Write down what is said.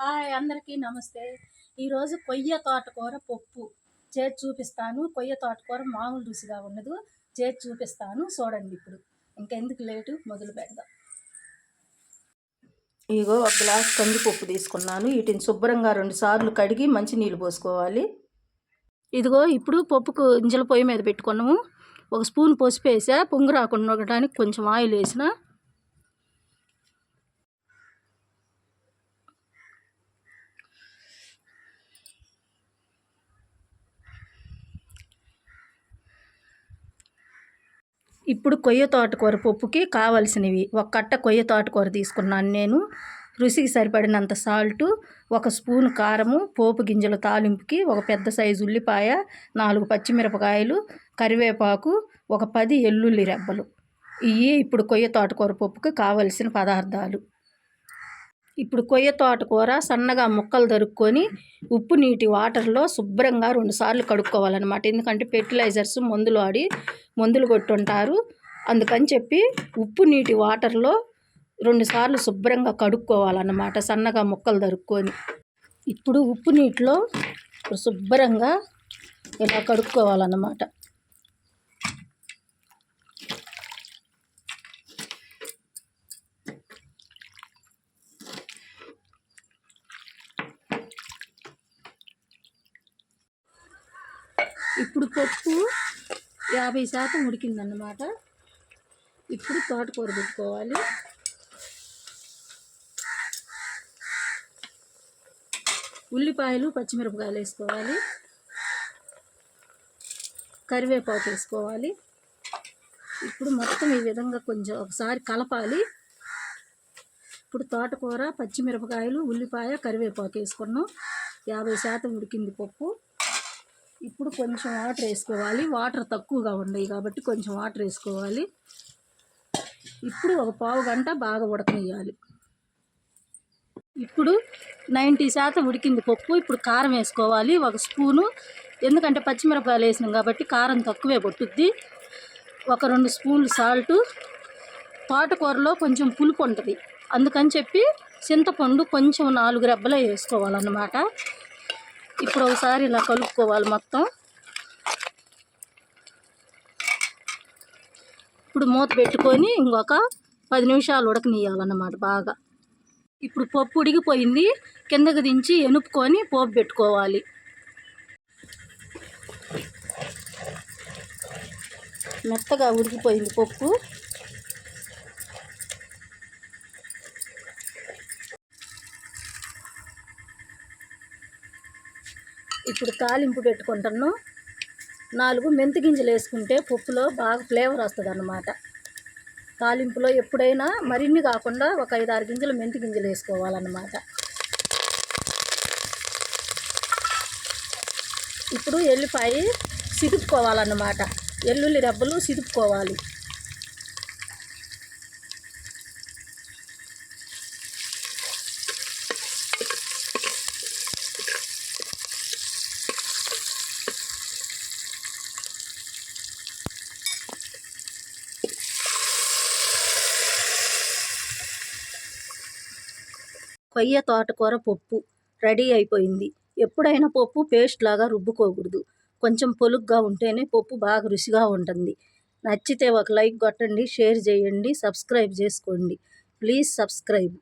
Hi అందరికీ నమస్తే. ఈరోజు కొయ్య తోటకూర పప్పు. చేసి చూపిస్తాను. కొయ్య తోటకూర మామూలు రుచిగా ఉండదు. చేసి చూపిస్తాను. చూడండి ఇప్పుడు. ఇంకెందుకు లేటు? మొదలు పెడదాం. ఇగో ఒక గ్లాస్ కందిపప్పు తీసుకున్నాను. వీటిని శుభ్రంగా రెండు సార్లు కడిగి మంచి నీళ్ళు పోసుకోవాలి. ఇదిగో ఇప్పుడు పప్పుకు ఇంజల పొయ్యి మీద పెట్టుకున్నాము. ఒక స్పూన్ పసుపు వేసా. పొంగు రాకుండా ఉండడానికి కొంచెం ఆయిల్ వేసిన ఇప్పుడు కొయ్య తోటకూర పప్పుకి కావలసినవి. ఒక కట్ట కొయ్య తోటకూర తీసుకున్నాను నేను. రుచికి సరిపడినంత సాల్టు ఒక స్పూన్ కారము పోపు గింజల తాలింపుకి ఒక పెద్ద సైజు ఉల్లిపాయ నాలుగు పచ్చిమిరపకాయలు కరివేపాకు ఒక పది ఎల్లుల్లి రెబ్బలు. ఇవి ఇప్పుడు కొయ్య తోటకూర పప్పుకి కావలసిన పదార్థాలు. ఇప్పుడు కొయ్య తోటకూర సన్నగా ముక్కలు దొరుక్కొని ఉప్పు నీటి వాటర్లో శుభ్రంగా రెండుసార్లు కడుక్కోవాలన్నమాట. ఎందుకంటే ఫెర్టిలైజర్స్ మందులు ఆడి మందులు కొట్టుంటారు. అందుకని చెప్పి ఉప్పు నీటి వాటర్లో రెండుసార్లు శుభ్రంగా కడుక్కోవాలన్నమాట సన్నగా ముక్కలు దొరుక్కొని ఇప్పుడు ఉప్పు నీటిలో శుభ్రంగా ఇలా కడుక్కోవాలన్నమాట. ఇప్పుడు పప్పు యాభై శాతం ఉడికిందన్నమాట. ఇప్పుడు తోటకూర పెట్టుకోవాలి. ఉల్లిపాయలు పచ్చిమిరపకాయలు వేసుకోవాలి. కరివేపాకు వేసుకోవాలి. ఇప్పుడు మొత్తం ఈ విధంగా కొంచెం ఒకసారి కలపాలి. ఇప్పుడు తోటకూర పచ్చిమిరపకాయలు ఉల్లిపాయ కరివేపాకు వేసుకున్నాం. యాభై శాతం ఉడికింది పప్పు. ఇప్పుడు కొంచెం వాటర్ వేసుకోవాలి. వాటర్ తక్కువగా ఉన్నాయి కాబట్టి కొంచెం వాటర్ వేసుకోవాలి. ఇప్పుడు ఒక పావు గంట బాగా ఉడకనియాలి ఇప్పుడు నైంటీ శాతం ఉడికింది పప్పు. ఇప్పుడు కారం వేసుకోవాలి. ఒక స్పూను. ఎందుకంటే పచ్చిమిరపకాయలు వేసినాం కాబట్టి కారం తక్కువే పట్టుద్ది. ఒక రెండు స్పూన్లు సాల్టు. తోటకూరలో కొంచెం పులుపు ఉంటుంది. అందుకని చెప్పి చింతపండు కొంచెం నాలుగు రెబ్బలే వేసుకోవాలన్నమాట. ఇప్పుడు ఒకసారి ఇలా కలుపుకోవాలి మొత్తం. ఇప్పుడు మూత పెట్టుకొని ఇంకొక పది నిమిషాలు ఉడకనియాలన్నమాట బాగా. ఇప్పుడు పప్పు ఉడికిపోయింది. కిందకి దించి ఎనుపుకొని పోపు పెట్టుకోవాలి. మెత్తగా ఉడికిపోయింది పప్పు. ఇప్పుడు తాలింపు పెట్టుకుంటాను నాలుగు మెంతి గింజలు వేసుకుంటే పప్పులో బాగా ఫ్లేవర్ వస్తుంది అన్నమాట. తాలింపులో ఎప్పుడైనా మరిన్ని కాకుండా ఒక ఐదు ఆరు గింజలు మెంతి గింజలు వేసుకోవాలన్నమాట. ఇప్పుడు ఎల్లిపాయ సిదుపుకోవాలన్నమాట. ఎల్లుల్లి రెబ్బలు సిదుపుకోవాలి. కొయ్య తోటకూర పప్పు రెడీ అయిపోయింది. ఎప్పుడైనా పప్పు పేస్ట్ లాగా రుబ్బుకోకూడదు. కొంచెం పొలుగ్గా ఉంటేనే పప్పు బాగా రుచిగా ఉంటుంది. నచ్చితే ఒక లైక్ కొట్టండి షేర్ చేయండి సబ్స్క్రైబ్ చేసుకోండి. Please subscribe.